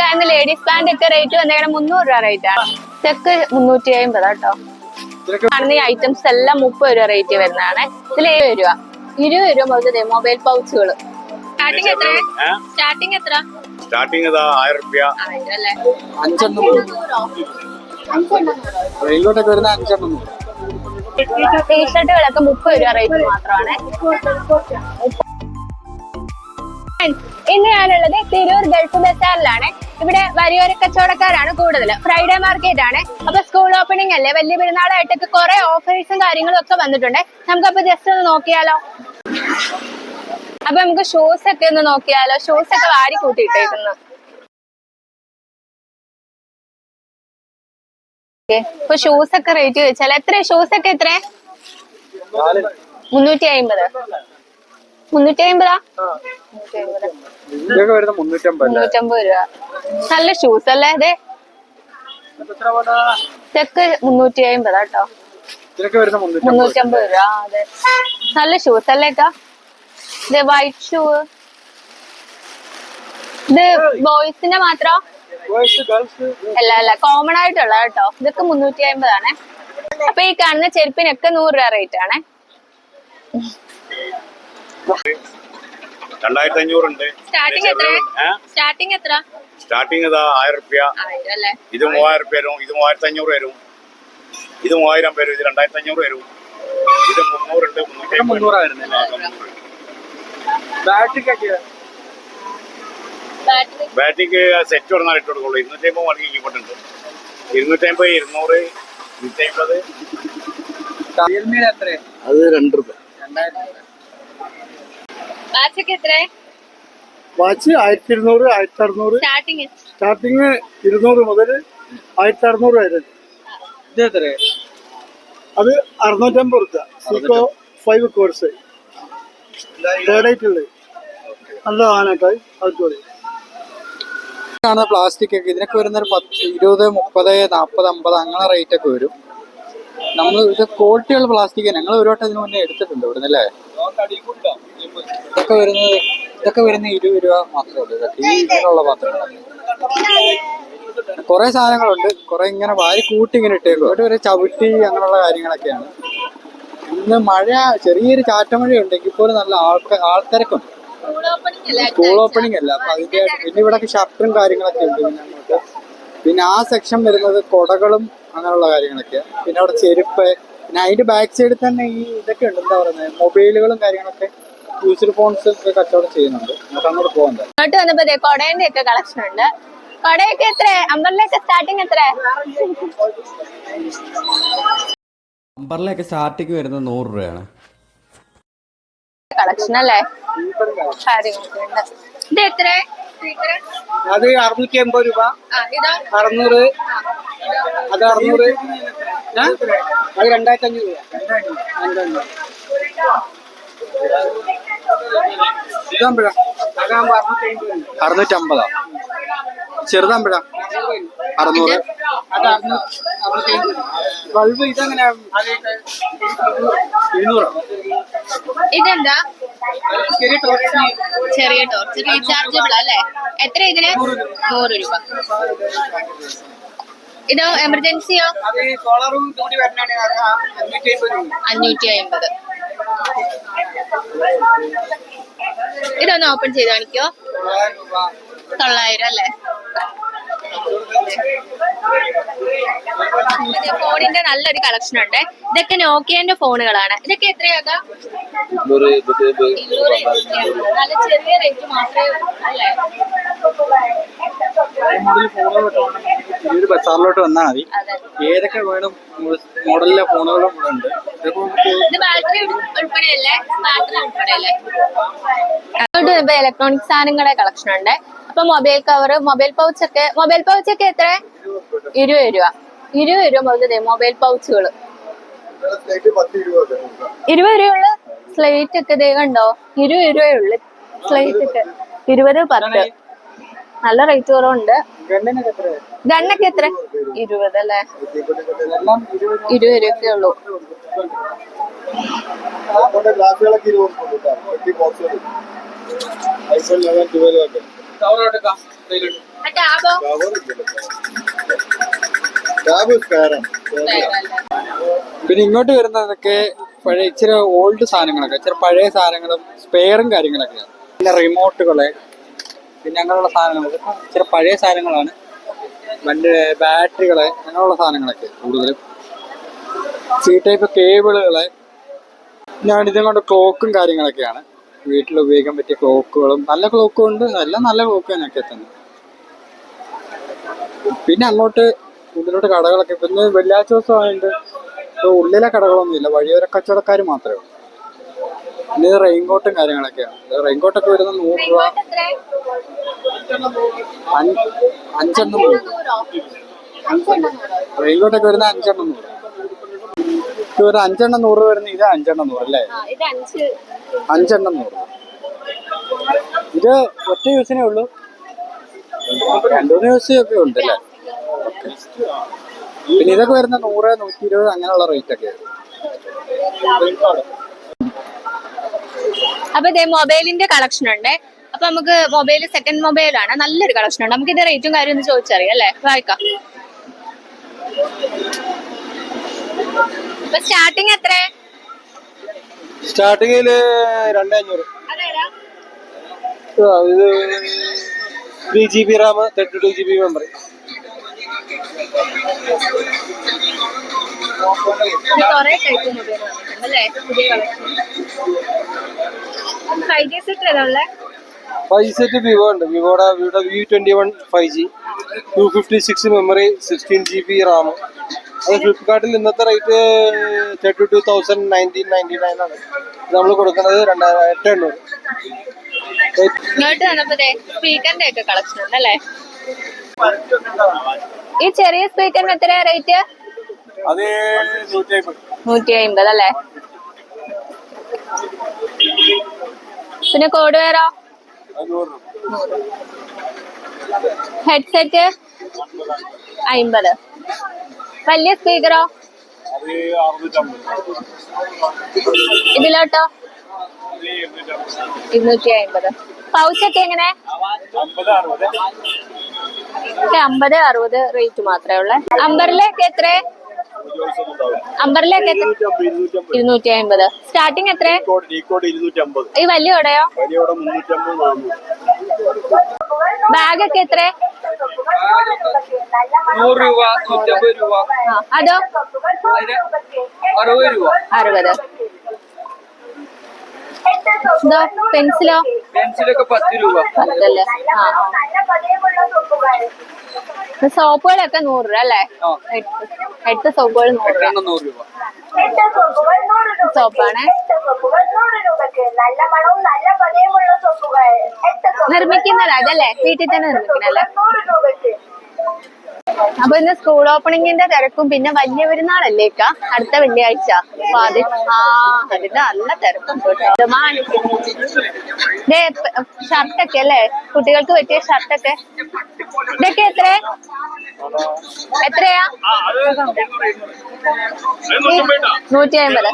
കാണുന്ന ladies pant ഒക്കെ rate വന്നേക്കണം മുന്നൂറ് രൂപ റേറ്റ് ആണ്. ഇതൊക്കെ മുന്നൂറ്റി അമ്പത് കേട്ടോ കാണുന്ന ഈ ഐറ്റംസ് എല്ലാം മുപ്പത് രൂപ റേറ്റ് വരുന്നതാണ്. ഇതിൽ ഏഴ് രൂപ. ഇരുപത് രൂപ മുതൽ മൊബൈൽ പൗച്ചുകൾ സ്റ്റാർട്ടിംഗ് എത്ര? സ്റ്റാർട്ടിംഗ് എത്ര? സ്റ്റാർട്ടിംഗ് ആയിരം വരുന്ന അഞ്ചെണ്ണം നൂറ്. ടീഷർട്ടുകളൊക്കെ മുപ്പത് രൂപ റേറ്റ് മാത്രമാണ്. ഇന്ന് ഞാനുള്ളത് തിരൂർ ഗൾഫ് ബസാറിലാണ്. ഇവിടെ വരിയോര കച്ചവടക്കാരാണ് കൂടുതൽ ഫ്രൈഡേ മാർക്കറ്റ് ആണ്. അപ്പൊ സ്കൂൾ ഓപ്പണിംഗ് അല്ലേ? വലിയ പെരുന്നാളായിട്ടൊക്കെ കുറെ ഓഫേഴ്സും കാര്യങ്ങളും ഒക്കെ വന്നിട്ടുണ്ട്. നമുക്കപ്പോ ജസ്റ്റ് ഒന്ന് നോക്കിയാലോ? അപ്പൊ നമുക്ക് ഷൂസ് ഒക്കെ ഒന്ന് നോക്കിയാലോ? ഷൂസ് ഒക്കെ വാരി കൂട്ടിയിട്ടേക്കുന്നു. ഇപ്പൊ ഷൂസ് ഒക്കെ റേറ്റ് ചോദിച്ചാൽ എത്ര ഷൂസ് ഒക്കെ എത്ര മുന്നൂറ്റി അമ്പത് മുന്നൂറ്റി അമ്പതാ മുന്നൂറ്റി ഇതൊക്കെ വരുന്ന മുന്നൂറ്റമ്പത് മുന്നൂറ്റമ്പത് രൂപ. നല്ല ഷൂസ് അല്ലേ അതെ ഇതൊക്കെ മുന്നൂറ്റി അമ്പതാ കേട്ടോ മുന്നൂറ്റമ്പത്. രൂപ അതെ. നല്ല ഷൂസ് അല്ലേ അക്ക ഇത് വൈറ്റ് ഷൂ ഇത് ബോയ്സിന്റെ മാത്രം? ബോയ്സ് ഗേൾസ് അല്ല അല്ല കോമൺ ആയിട്ടുള്ള കേട്ടോ ഇതൊക്കെ മുന്നൂറ്റി അമ്പതാണ് അപ്പൊ ഈ കാണുന്ന ചെരുപ്പിനൊക്കെ നൂറ് രൂപ റേറ്റ് ആണ്. രണ്ടായിരത്തി അഞ്ഞൂറുണ്ട് എത്ര സ്റ്റാർട്ടിംഗ് എത്ര? സ്റ്റാർട്ടിങ് ഇതാ ആയിരം റുപ്യ അല്ലേ ഇത് മൂവായിരം റുപ്യ വരും. ഇത് മൂവായിരത്തി അഞ്ഞൂറ് വരും. ഇത് മൂവായിരം വരും. ഇത് രണ്ടായിരത്തി അഞ്ഞൂറ് വരും. ഇത് മുന്നൂറുണ്ട് ബാറ്ററിക്ക് സെറ്റ് കൊടുന്നാൽ ഇട്ട് കൊടുക്കുള്ളൂ. ഇരുന്നൂറ്റി അമ്പത് മണിക്ക് കീപ്പോട്ടുണ്ട് ഇരുന്നൂറ്റി അമ്പത് ഇരുന്നൂറ് ഇരുന്നൂറ്റി അമ്പത് അത് രണ്ട് റുപ്യ. രണ്ടായിരത്തി വാച്ചൊക്കെ എത്ര വാച്ച് ആയിരത്തി ഇരുന്നൂറ് ആയിരത്തി അറുന്നൂറ് സ്റ്റാർട്ടിങ് സ്റ്റാർട്ടിങ് ഇരുന്നൂറ് മുതൽ ആയിരത്തി അറുന്നൂറ് വരെ. ഇത് എത്ര അത് അറുന്നൂറ്റമ്പത് റുപ്യ. സീക്കോ ഫൈവ് കോഴ്സ് തേർഡായിട്ടുള്ളത് നല്ല ആനക്കായി അതുപോലെ കാണുന്ന പ്ലാസ്റ്റിക് ഒക്കെ. ഇതിനൊക്കെ വരുന്ന ഒരു പത്ത് ഇരുപത് മുപ്പത് നാൽപ്പത് അമ്പത് അങ്ങനെ റേറ്റ് ഒക്കെ വരും. നമ്മൾ ഇത് ക്വാളിറ്റിയുള്ള പ്ലാസ്റ്റിക് ഞങ്ങൾ ഒരു വട്ടം ഇതിന് മുന്നേ എടുത്തിട്ടുണ്ട് ഇവിടുന്ന് അല്ലേ? ഇതൊക്കെ വരുന്നത് ഇതൊക്കെ വരുന്ന ഇരുപത് രൂപ മാത്രമേ ഉള്ളൂ. ഇതൊക്കെ ഈ ഇതിനുള്ള പാത്രങ്ങൾ കുറെ സാധനങ്ങളുണ്ട്. കുറെ ഇങ്ങനെ വാരി കൂട്ടി ഇങ്ങനെ ഇട്ടേക്കും ഒരു ചവിട്ടി അങ്ങനെയുള്ള കാര്യങ്ങളൊക്കെയാണ്. ഇന്ന് മഴ ചെറിയൊരു ചാറ്റമഴ ഉണ്ടെങ്കിൽ പോലും നല്ല ആൾക്കാർ ആൾത്തിരക്കുണ്ട്. സ്കൂൾ ഓപ്പണിംഗ് അല്ല? അപ്പൊ അതിന്റെ പിന്നെ ഇവിടെ ഷട്ടറും കാര്യങ്ങളൊക്കെ ഉണ്ട്. പിന്നെ അങ്ങോട്ട് പിന്നെ ആ സെക്ഷൻ വരുന്നത് കൊടകളും അങ്ങനെയുള്ള കാര്യങ്ങളൊക്കെ. പിന്നെ അവിടെ ചെരുപ്പ്. പിന്നെ അതിന്റെ ബാക്ക് സൈഡിൽ തന്നെ ഈ ഇതൊക്കെ ഉണ്ട്. എന്താ പറയുന്നത് മൊബൈലുകളും കാര്യങ്ങളൊക്കെ യൂസർ ഫോൺസ് ഒക്കെ കച്ചവടം ചെയ്യുന്നുണ്ട്. അങ്ങോട്ട് പോകുന്നത് ഇങ്ങോട്ട് വന്നപ്പോ കൊടേന്റെ ഒക്കെ കളക്ഷൻ ഉണ്ട്. കൊടയൊക്കെ എത്ര അമ്പറിലൊക്കെ സ്റ്റാർട്ടിങ് എത്ര അമ്പറിലൊക്കെ സ്റ്റാർട്ടിങ് വരുന്നത് നൂറ് രൂപയാണ്. കളക്ഷൻ അല്ലേ? കാര്യങ്ങളൊക്കെ ഉണ്ട്. ഇത് എത്ര അത് അറുന്നൂറ്റി എൺപത് രൂപ അറുന്നൂറ് അത് അറുന്നൂറ്? അത് രണ്ടായിരത്തി അഞ്ഞൂറ് രൂപ ഇതാകുമ്പോഴാ അതാകുമ്പോ അറുന്നൂറ്റി അമ്പത് അറുന്നൂറ്റമ്പതാ ചെറുതാകുമ്പോഴാ അറുന്നൂറ് അത് അറുന്നൂറ്റി അറുന്നൂറ്റി ബൾബ് ഇതെങ്ങനെ ഇരുന്നൂറ് ഇതെന്താ? ചെറിയ ടോർച്ച് ചെറിയ ടോർച്ച് റീചാർജബിൾ അല്ലേ? എത്ര ഇതിന്? നൂറ് രൂപ. ഇതോ എമർജൻസിയോ അഞ്ഞൂറ്റി അമ്പത് ഇതൊന്ന് ഓപ്പൺ ചെയ്ത് കാണിക്കോ. തൊള്ളായിരം അല്ലേ? ഫോണിന്റെ നല്ലൊരു കളക്ഷൻ ഉണ്ട്. ഇതൊക്കെ നോക്കിയന്റെ ഫോണുകളാണ്. ഇതൊക്കെ എത്രയാകാം? നല്ല ചെറിയ റേറ്റ് മാത്രമേ ഉള്ളൂ അല്ലേ? ബസാറിലോട്ട് വന്നാൽ മതി. ഏതൊക്കെ വേണം മോഡലിലെ ഫോണുകളും ഇവിടെ ഉണ്ട്. ഇലക്ട്രോണിക് സാധനങ്ങളുടെ കളക്ഷൻ ഉണ്ട്. അപ്പൊ മൊബൈൽ കവർ മൊബൈൽ പൗച്ചൊക്കെ മൊബൈൽ പൗച്ചൊക്കെ എത്ര? ഇരുപത് രൂപ. ഇരുപത് രൂപ മുതൽ മൊബൈൽ പൗച്ചുകൾ ഇരുപത് രൂപയുള്ള സ്ലേറ്റ് ഒക്കെ കണ്ടോ? ഇരുപത് രൂപയുള്ളു സ്ലേറ്റ് ഒക്കെ. ഇരുപത് പത്ത്. നല്ല റേറ്റ് കുറവുണ്ട്. ഗണ്ണൊക്കെ എത്ര? ഇരുപത് അല്ലേ? ഇരുപത് രൂപയൊക്കെ ഉള്ളൂ. പിന്നെ ഇങ്ങോട്ട് വരുന്നതൊക്കെ പഴയ ഇച്ചിരി ഓൾഡ് സാധനങ്ങളൊക്കെ. ഇച്ചിരി പഴയ സാധനങ്ങളും സ്പെയറും കാര്യങ്ങളൊക്കെയാണ് പിന്നെ റിമോട്ടുകൾ പിന്നെ അങ്ങനെയുള്ള സാധനങ്ങൾ ഇതൊക്കെ ഇച്ചിരി പഴയ സാധനങ്ങളാണ്. വണ്ടി ബാറ്ററികൾ അങ്ങനെയുള്ള സാധനങ്ങളൊക്കെ കൂടുതലും. സി ടൈപ്പ് കേബിളുകൾ ഞാൻ ഇതും കൊണ്ട് ക്ലോക്കും കാര്യങ്ങളൊക്കെയാണ്. വീട്ടിൽ ഉപയോഗിക്കാൻ പറ്റിയ ക്ലോക്കുകളും നല്ല ക്ലോക്കും ഉണ്ട്. നല്ല നല്ല ക്ലോക്ക് തന്നെയൊക്കെ തന്നെ. പിന്നെ അങ്ങോട്ട് ഉള്ളിലോട്ട് കടകളൊക്കെ. പിന്നെ വെള്ളിയാഴ്ച ദിവസം ആയതുകൊണ്ട് ഇപ്പോൾ ഉള്ളിലെ കടകളൊന്നും ഇല്ല വഴിയോര കച്ചവടക്കാർ മാത്രമേ ഉള്ളൂ. പിന്നെ റെയിൻകോട്ടും കാര്യങ്ങളൊക്കെയാണ്. റെയിൻകോട്ടൊക്കെ വരുന്ന നൂറ് രൂപ അഞ്ചെണ്ണം നൂറ്. റെയിൻകോട്ടൊക്കെ വരുന്ന അഞ്ചെണ്ണം നൂറ്. ഇത് ഒരു അഞ്ചെണ്ണം നൂറ് വരുന്ന ഇത് അഞ്ചെണ്ണം നൂറ് അല്ലേ? അഞ്ചെണ്ണം നൂറ്. ഇത് ഒറ്റ യൂസിനേ ഉള്ളൂ? രണ്ടു മൂന്ന് യൂസ് ഒക്കെ ഉണ്ട് അല്ലേ? പിന്നെ ഇതൊക്കെ വരുന്ന നൂറ് നൂറ്റി ഇരുപത് അങ്ങനെയുള്ള റേറ്റ് ഒക്കെ. അപ്പൊ ഇതേ മൊബൈലിന്റെ കളക്ഷൻ ഉണ്ട്. അപ്പൊ നമുക്ക് മൊബൈൽ സെക്കൻഡ് മൊബൈലാണ് നല്ലൊരു കളക്ഷൻ ഉണ്ട്. നമുക്ക് ഇത് റേറ്റും കാര്യം ഒന്ന് ചോദിച്ചറിയാം അല്ലേ? വായിക്കാം. ഇപ്പൊ സ്റ്റാർട്ടിങ് എത്ര സ്റ്റാർട്ടിങ്ങിൽ രണ്ടേ അഞ്ഞൂറ് അതേതാ? ഇത് three G B RAM thirty two G B memory five G set ഏതാ ഉള്ളേ? ഫൈവ് ജി സെറ്റ് വിവോ ഉണ്ട്. വിവോയുടെ വിവോയുടെ V twenty one five G two fifty six memory sixteen G B RAM അത് ഫ്ലിപ്കാർട്ടിൽ ഇന്നത്തെ rate thirty two thousand nineteen ninety nine ആണ് നമ്മൾ കൊടുക്കുന്നത് രണ്ടായിരത്തി എണ്ണൂറ്. ഇങ്ങോട്ട് വന്നപ്പോ സ്പീക്കറിന്റെ ഒക്കെ കളക്ഷൻ ഉണ്ട് അല്ലേ? ഈ ചെറിയ സ്പീക്കറിന് എത്ര റേറ്റ് അത് നൂറ്റി അമ്പത് അല്ലേ? പിന്നെ കോഡ് വേറോ? ഹെഡ്സെറ്റ് അയിമ്പത്. വലിയ സ്പീക്കറോ ഇതിലോട്ടോ? ഇരുന്നൂറ്റി അമ്പത് പൗച്ചൊക്കെ എങ്ങനെ? അമ്പത് അറുപത്. റേറ്റ് മാത്രമേ ഉള്ളേ. അമ്പറിലേക്ക് എത്ര അമ്പറിലേക്ക് ഇരുന്നൂറ്റി അമ്പത് സ്റ്റാർട്ടിങ് എത്ര ഈ വലിയ മുന്നൂറ്റമ്പത് ബാഗ് ഒക്കെ എത്ര നൂറ് രൂപ നൂറ്റമ്പത് രൂപ. അതോ? അറുപത് രൂപ. അറുപത്. ഇതോ പെൻസിലോ. പെൻസിലൊക്കെ പത്ത് രൂപ. പത്തല്ലേ? ആ സോപ്പുകളൊക്കെ നൂറ് രൂപ അല്ലേ? എട്ട് സോപ്പുകൾ നൂറ് രൂപ. സോപ്പാണ്. നിർമ്മിക്കുന്നതാ അതല്ലേ വീട്ടിൽ തന്നെ നിർമ്മിക്കണല്ലേ അപ്പൊ ഇന്ന് സ്കൂൾ ഓപ്പണിങ്ങിന്റെ തിരക്കും പിന്നെ വലിയ പെരുന്നാളല്ലേ ഇക്ക? അടുത്ത വെള്ളിയാഴ്ച. അപ്പൊ അത് ആ അതിന്റെ നല്ല തിരക്കും ഷർട്ടൊക്കെ അല്ലേ? കുട്ടികൾക്ക് പറ്റിയ ഷർട്ടൊക്കെ ഇതൊക്കെ എത്ര എത്രയാ? നൂറ്റി അമ്പത്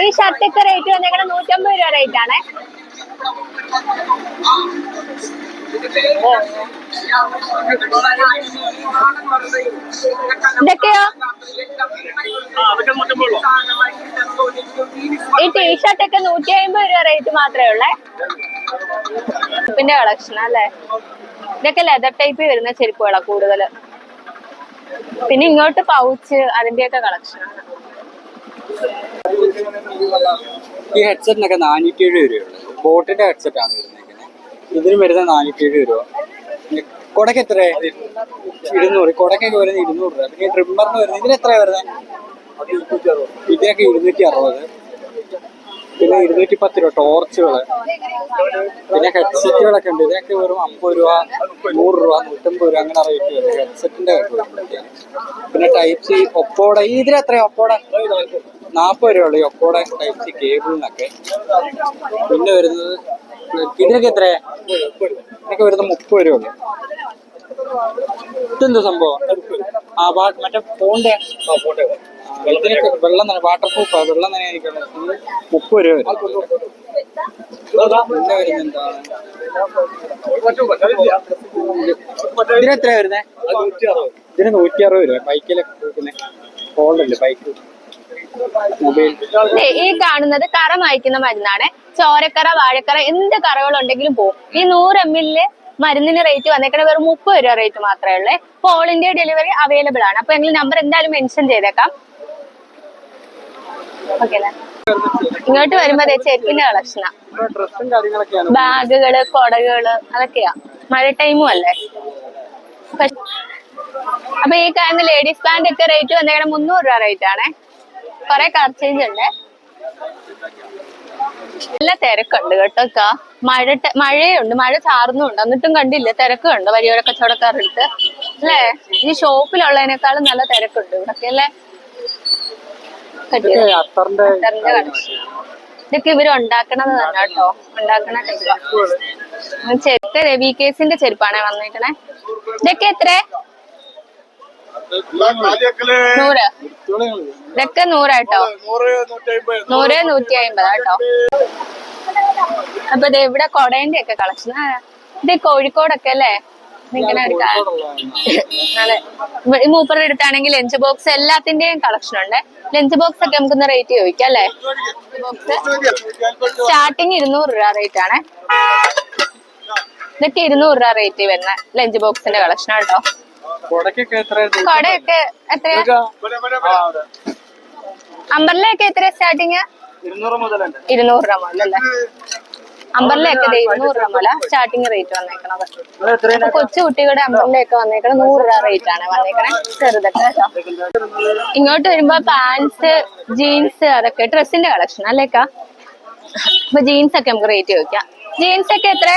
ഈ ഷർട്ടൊക്കെ റേറ്റ് വന്നേക്കണ നൂറ്റമ്പത് രൂപ റേറ്റ് ആണേ. ഇതൊക്കെയോ? ഈ ടീഷർട്ട് ഒക്കെ നൂറ്റി അമ്പത് രൂപ റേറ്റ് മാത്രമേ ഉള്ളേ? പിന്നെ കളക്ഷൻ അല്ലേ? ഇതൊക്കെ ലെതർ ടൈപ്പ് വരുന്ന ചെരുപ്പുകളാ കൂടുതൽ. പിന്നെ ഇങ്ങോട്ട് പൗച്ച് അതിന്റെയൊക്കെ കളക്ഷൻ ആണ്. ഈ ഹെഡ്സെറ്റിനൊക്കെ നാനൂറ്റി ഏഴ് രൂപയുള്ളൂ ബോട്ടിന്റെ ഹെഡ്സെറ്റ് ആണ് വരുന്നത്. ഇതിന് വരുന്ന നാനൂറ്റി ഏഴ് രൂപ കൊടക്ക് എത്ര ഇരുന്നൂറ്. കൊടക്കൊക്കെ വരുന്നത് ഇരുന്നൂറ് രൂപ. പിന്നെ ട്രിമ്മറിന് വരുന്നത് ഇതിന് എത്ര വരുന്നത് ഇതിനൊക്കെ ഇരുന്നൂറ്റി അറുപത് പിന്നെ ഇരുന്നൂറ്റി പത്ത് രൂപ ടോർച്ചുകൾ. പിന്നെ ഹെഡ്സെറ്റുകളൊക്കെ ഉണ്ട്. ഇതിനൊക്കെ വെറും അമ്പത് രൂപ നൂറ് രൂപ നൂറ്റമ്പത് രൂപ അങ്ങനെ റേറ്റ് വരും. ഹെഡ്സെറ്റിന്റെ പിന്നെ ടൈപ്പ് സി ഒപ്പോടെ. ഇതിന് എത്രയാ ഒപ്പോടെ? നാൽപ്പത് രൂപ ഉള്ളു ഈ ഒപ്പോടെ ടൈപ്പ് സി കേബിളിനൊക്കെ പിന്നെ വരുന്നത് ഇതിനൊക്കെ എത്ര? ഇതിനൊക്കെ വരുന്ന മുപ്പത് രൂപ ഉള്ളു. ഇതെന്താ സംഭവം? ആ മറ്റേ ഫോണിന്റെ ഇതിനൊക്കെ വെള്ളം തന്നെ വാട്ടർ പ്രൂഫ് വെള്ളം തന്നെ മുപ്പത് രൂപ വരും. പിന്നെ വരുന്നത് ഇതിനെത്ര വരുന്നത് ഇതിന് നൂറ്റി അറുപത് രൂപ. ബൈക്കിലൊക്കെ കൊടുക്കുന്നത് ഫോൾഡല്ലേ ബൈക്ക്. ഈ കാണുന്നത് കറ മായ്ക്കുന്ന മരുന്നാണ്. ചോരക്കറ വാഴക്കറ എന്ത് കറകളുണ്ടെങ്കിലും പോകും ഈ നൂറ് എം എല്ലിൽ മരുന്നിന് റേറ്റ് വന്നേക്കണ വെറും മുപ്പത് രൂപ റേറ്റ് മാത്രമേ ഉള്ളൂ. അപ്പോൾ ഓൾ ഇന്ത്യ ഡെലിവറി അവൈലബിൾ ആണ്. അപ്പൊ ഞങ്ങൾ നമ്പർ എന്തായാലും മെൻഷൻ ചെയ്തേക്കാം. ഓക്കെ അല്ലേ ഇങ്ങോട്ട് വരുമ്പോ ചെരുപ്പിന്റെ കളക്ഷനാ ബാഗുകൾ കൊടകൾ അതൊക്കെയാ. മഴ ടൈമും അല്ലേ? അപ്പൊ ഈ കാണുന്ന ലേഡീസ് പാന്റ് ഒക്കെ റേറ്റ് വന്നേക്കണ മുന്നൂറ് രൂപ റേറ്റ് ആണേ. കൊറേ കളർ ചേഞ്ച് ഉണ്ട്. നല്ല തിരക്കുണ്ട് കേട്ടോ ഇക്ക. മഴ മഴയുണ്ട് മഴ ചാർന്നുണ്ട് എന്നിട്ടും കണ്ടില്ല തിരക്കുണ്ട് വലിയൊരു കച്ചവടക്കാരുടെ അടുത്ത്. അല്ലേ? ഈ ഷോപ്പിലുള്ളതിനേക്കാളും നല്ല തിരക്കുണ്ട് ഇവിടൊക്കെ അല്ലേ? ഇതൊക്കെ ഇവർ ഉണ്ടാക്കണത് തന്നെ കേട്ടോ. ഉണ്ടാക്കണ ചെരുപ്പ്. രവി കേസിന്റെ ചെരുപ്പാണേ വന്നേക്കണേ. ഇതൊക്കെ എത്ര നൂറ്. ഇതൊക്കെ നൂറാട്ടോ. നൂറ് നൂറ്റി കേട്ടോ അപ്പൊ ഇത് ഇവിടെ കൊടേന്റെ ഒക്കെ കളക്ഷൻ ഇത് കോഴിക്കോടൊക്കെ അല്ലേ? ഇങ്ങനെ എടുക്കാൻ അതെ. മൂപ്പറുടെ അടുത്താണെങ്കിൽ ലഞ്ച് ബോക്സ് എല്ലാത്തിന്റെയും കളക്ഷൻ ഉണ്ട്. ലഞ്ച് ബോക്സ് ഒക്കെ നമുക്കൊന്ന് റേറ്റ് ചോദിക്കാം അല്ലേ? ബോക്സ് സ്റ്റാർട്ടിങ് ഇരുന്നൂറ് രൂപ റേറ്റ് ആണ്. ഇതൊക്കെ ഇരുന്നൂറ് രൂപ റേറ്റ് വരുന്ന ലഞ്ച് ബോക്സിന്റെ കളക്ഷൻ കേട്ടോ. കൊടക്കൊക്കെ എത്ര കൊടയൊക്കെ എത്രയാ? അമ്പർലയൊക്കെ എത്രയാ സ്റ്റാർട്ടിങ്? ഇരുന്നൂറ് രൂപ മുതലല്ലേ? അല്ലേ അമ്പർലയൊക്കെ ഇരുന്നൂറ് രൂപ മുതല സ്റ്റാർട്ടിങ് റേറ്റ് വന്നേക്കണത്. കൊച്ചു കുട്ടികളുടെ അമ്പർലയൊക്കെ വന്നേക്കണത് നൂറ് രൂപ റേറ്റ് ആണ് വന്നേക്കണേ ചെറുതൊക്കെ ഇങ്ങോട്ട് വരുമ്പോ പാൻസ് ജീൻസ് അതൊക്കെ ഡ്രസ്സിന്റെ കളക്ഷൻ അല്ലേക്കാ അപ്പൊ ജീൻസ് ഒക്കെ നമുക്ക് റേറ്റ് ചോദിക്കാം. ജീൻസ് ഒക്കെ എത്ര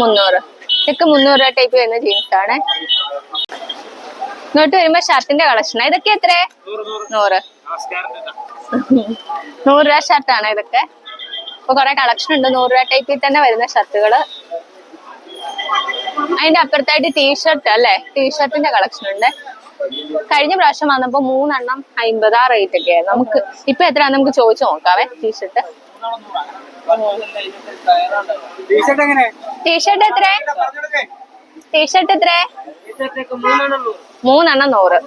മുന്നൂറ്. ഇതൊക്കെ മുന്നൂറ് രൂപ ടൈപ്പ് വരുന്ന ജീൻസ് ആണ്. ഇങ്ങോട്ട് വരുമ്പോ ഷർട്ടിന്റെ കളക്ഷൻ ഇതൊക്കെ എത്ര? നൂറ്. നൂറ് രൂപ ഷർട്ടാണ് ഇതൊക്കെ. ഇപ്പൊ കുറെ കളക്ഷൻ ഉണ്ട്. നൂറ് രൂപ ടൈപ്പിൽ തന്നെ വരുന്ന ഷർട്ടുകൾ അതിന്റെ അപ്പുറത്തായിട്ട് ടീഷർട്ട് അല്ലെ? ടീഷർട്ടിന്റെ കളക്ഷൻ ഉണ്ട്. കഴിഞ്ഞ പ്രാവശ്യം വന്നപ്പോ മൂന്നെണ്ണം അമ്പത് റേറ്റ് ഒക്കെ ആയിരുന്നു. നമുക്ക് ഇപ്പൊ എത്രയാന്ന് നമുക്ക് ചോദിച്ചു നോക്കാവേ. ടീഷർട്ട് ടീഷർട്ട് എങ്ങനെ? ടീഷർട്ട് എത്ര ടീഷർട്ട് എത്ര മൂന്നെണ്ണം നൂറ്.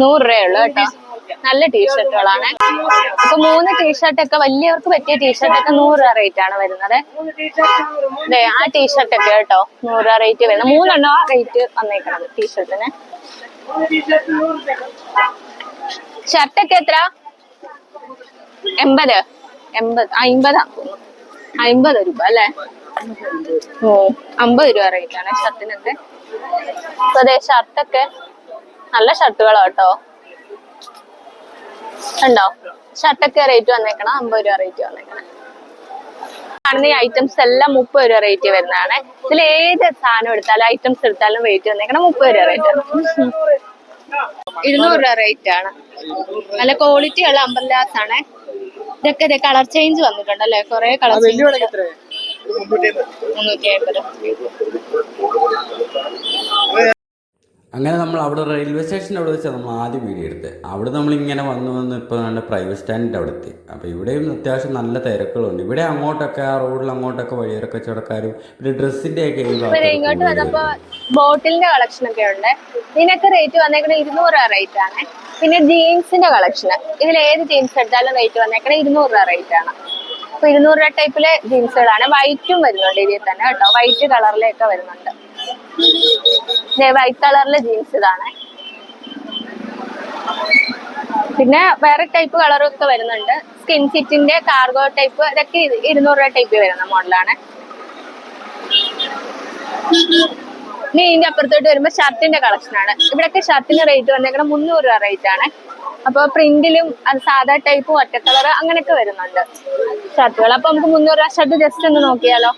നൂറ് രൂപയുള്ളൂ കേട്ടോ. നല്ല ടീഷർട്ടുകളാണ് അപ്പൊ മൂന്ന് ടീഷർട്ട് ഒക്കെ വലിയവർക്ക് പറ്റിയ ടീഷർട്ട് ഒക്കെ നൂറ് രൂപ റേറ്റ് ആണ് വരുന്നത്. അതെ ആ ടീഷർട്ട് ഒക്കെ കേട്ടോ നൂറ് രൂപ റേറ്റ് വരുന്നത്. മൂന്നെണ്ണം ആ റേറ്റ് വന്നേക്കണത് ടീഷർട്ടിന് ഷർട്ടൊക്കെ എത്ര എൺപത്. എൺപത് അമ്പതാ അമ്പത് രൂപ അല്ലേ? അമ്പത് രൂപ റേറ്റ് ആണ് ഷർട്ടിനൊക്കെ. അപ്പൊ അതെ ഷർട്ടൊക്കെ നല്ല ഷർട്ടുകളാ കേട്ടോ. ഉണ്ടോ ഷർട്ടൊക്കെ റേറ്റ് വന്നേക്കണം അമ്പത് രൂപ റേറ്റ് വന്നേക്കണം. കാണുന്ന ഈ ഐറ്റംസ് എല്ലാം മുപ്പത് രൂപ റേറ്റ് വരുന്നതാണ്. ഇതിൽ ഏത് സാധനം എടുത്താലും ഐറ്റംസ് എടുത്താലും റേറ്റ് വന്നേക്കണം മുപ്പത് രൂപ റേറ്റ് ഇരുന്നൂറ് രൂപ റേറ്റ് ആണ്. നല്ല ക്വാളിറ്റി ഉള്ള അമ്പർലാസ് ആണ്. ഇതൊക്കെ കളർ ചേഞ്ച് വന്നിട്ടുണ്ടല്ലേ? കുറെ കളർ വലിയ അങ്ങനെ നമ്മൾ അവിടെ റെയിൽവേ സ്റ്റേഷന്റെ അവിടെ വെച്ചാൽ നമ്മൾ ആദ്യം വീഡിയോ എടുത്ത്. അവിടെ നമ്മളിങ്ങനെ വന്ന് വന്ന് ഇപ്പോൾ നല്ല പ്രൈവറ്റ് സ്റ്റാൻഡിന്റെ അവിടെ എത്തി. അപ്പോൾ ഇവിടെയും അത്യാവശ്യം നല്ല തിരക്കുകളുണ്ട്. ഇവിടെ അങ്ങോട്ടൊക്കെ ആ റോഡിൽ അങ്ങോട്ടൊക്കെ വഴിയൊക്കെ കച്ചവടക്കാരും പിന്നെ ഡ്രസ്സിന്റെ ഒക്കെ ഇങ്ങോട്ട് ബോട്ടിലിന്റെ കളക്ഷൻ ഒക്കെ ഉണ്ട്. ഇതിനൊക്കെ റേറ്റ് വന്നേക്കണ ഇരുന്നൂറ് രൂപ റേറ്റ് ആണ്. പിന്നെ ജീൻസിന്റെ കളക്ഷൻ ഇതിൽ ഏത് ജീൻസ് എടുത്താലും റേറ്റ് വന്നേക്കണ ഇരുന്നൂറ് രൂപ റേറ്റ് ആണ്. അപ്പൊ ഇരുന്നൂറ് രൂപ ടൈപ്പിലെ ജീൻസുകളാണ്. വൈറ്റും വരുന്നുണ്ട് ഇതിൽ തന്നെ കേട്ടോ. വൈറ്റ് കളറിലൊക്കെ വരുന്നുണ്ട്. വൈറ്റ് കളറിലെ ജീൻസ് ഇതാണ്. പിന്നെ വേറെ ടൈപ്പ് കളറും ഒക്കെ വരുന്നുണ്ട്. സ്കിൻ ഫിറ്റിന്റെ കാർഗോ ടൈപ്പ് ഇതൊക്കെ ഇരുന്നൂറ് രൂപ ടൈപ്പ് വരുന്ന മോഡലാണ് ഇനി ഇതിന്റെ അപ്പുറത്തോട്ട് വരുമ്പോ ഷർട്ടിന്റെ കളക്ഷൻ ആണ്. ഇവിടെയൊക്കെ ഷർട്ടിന്റെ റേറ്റ് വന്നേക്കണം മുന്നൂറ് രൂപ റേറ്റ് ആണ്. അപ്പൊ പ്രിന്റിലും സാധാ ടൈപ്പ് ഒറ്റ കളർ അങ്ങനെയൊക്കെ വരുന്നുണ്ട് ഷർട്ടുകൾ. അപ്പൊ നമുക്ക് മുന്നൂറ് രൂപ ഷർട്ട് ജസ്റ്റ് ഒന്ന് നോക്കിയാലോ.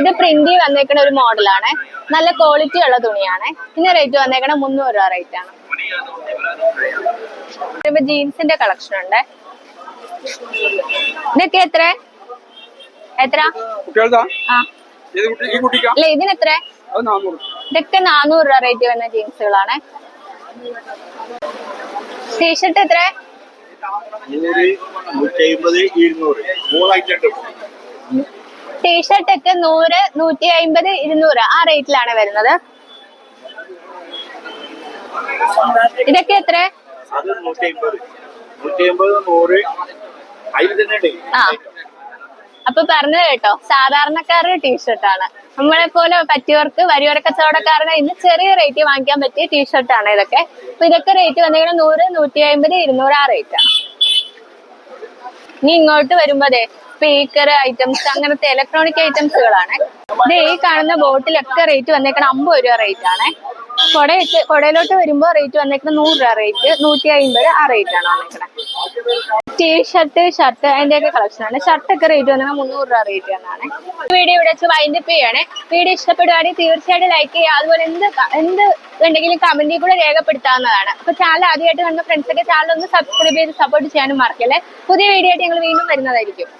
ഇത് പ്രിന്റിൽ വന്നേക്കുന്ന ഒരു മോഡലാണ്. നല്ല ക്വാളിറ്റി ഉള്ള തുണിയാണ്. ഇതിന് റേറ്റ് വന്നേക്കണ മുന്നൂറ് രൂപ റേറ്റ് ആണ്. ജീൻസിന്റെ കളക്ഷൻ ഉണ്ട്. ഇതൊക്കെ എത്ര? എത്ര? ഇതിനെത്ര ഇതൊക്കെ നാനൂറ് രൂപ റേറ്റ് വരുന്ന ജീൻസുകളാണ്. ടീഷർട്ട് എത്ര ടീഷർട്ട് ഒക്കെ നൂറ് നൂറ്റി അമ്പത് ഇരുന്നൂറ്. ആ റേറ്റിലാണ് വരുന്നത്. ഇതൊക്കെ എത്ര അപ്പൊ പറഞ്ഞത് കേട്ടോ. സാധാരണക്കാരുടെ ടീഷർട്ടാണ് നമ്മളെ പോലെ പറ്റിയവർക്ക് വരിയോര കച്ചവടക്കാരനെ ഇന്ന് ചെറിയ റേറ്റ് വാങ്ങിക്കാൻ പറ്റിയ ടീഷർട്ടാണ് ഇതൊക്കെ. അപ്പൊ ഇതൊക്കെ റേറ്റ് വന്നിരിക്കുന്നത് നൂറ് നൂറ്റി അമ്പത് ഇരുന്നൂറ് ആ റേറ്റ് ആണ്. ഇനി ഇങ്ങോട്ട് വരുമ്പോഴേ സ്പീക്കർ ഐറ്റംസ് അങ്ങനത്തെ ഇലക്ട്രോണിക് ഐറ്റംസുകളാണ് ഇത് ഈ കാണുന്ന ബോട്ടിലൊക്കെ റേറ്റ് വന്നേക്കണ അമ്പത് രൂപ റേറ്റ് ആണ്. കൊട കൊടയിലോട്ട് വരുമ്പോൾ റേറ്റ് വന്നേക്കണ നൂറ് രൂപ റേറ്റ് നൂറ്റി അമ്പത് ആ റേറ്റ് ആണ് വന്നേക്കണേ. ടീഷർട്ട് ഷർട്ട് ഷർട്ട് അതിന്റെയൊക്കെ കളക്ഷൻ ആണ്. ഷർട്ട് ഒക്കെ റേറ്റ് വന്നാൽ മുന്നൂറ് രൂപ റേറ്റ് വന്നാണ്. വീഡിയോ ഇവിടെ വെച്ച് വൈൻഡപ്പ് ചെയ്യാണ്. വീഡിയോ ഇഷ്ടപ്പെടുവാണെങ്കിൽ തീർച്ചയായിട്ടും ലൈക്ക് ചെയ്യുക. അതുപോലെ എന്ത് എന്ത് ഉണ്ടെങ്കിലും കമന്റിൽ കൂടെ രേഖപ്പെടുത്താവുന്നതാണ്. അപ്പൊ ചാനൽ ആദ്യമായിട്ട് കണ്ട ഫ്രണ്ട്സ് ഒക്കെ ചാനൽ ഒന്ന് സബ്സ്ക്രൈബ് ചെയ്ത് സപ്പോർട്ട് ചെയ്യാനും മറക്കല്ലേ. പുതിയ വീഡിയോ ആയിട്ട് ഞങ്ങൾ വീണ്ടും വരുന്നതായിരിക്കും.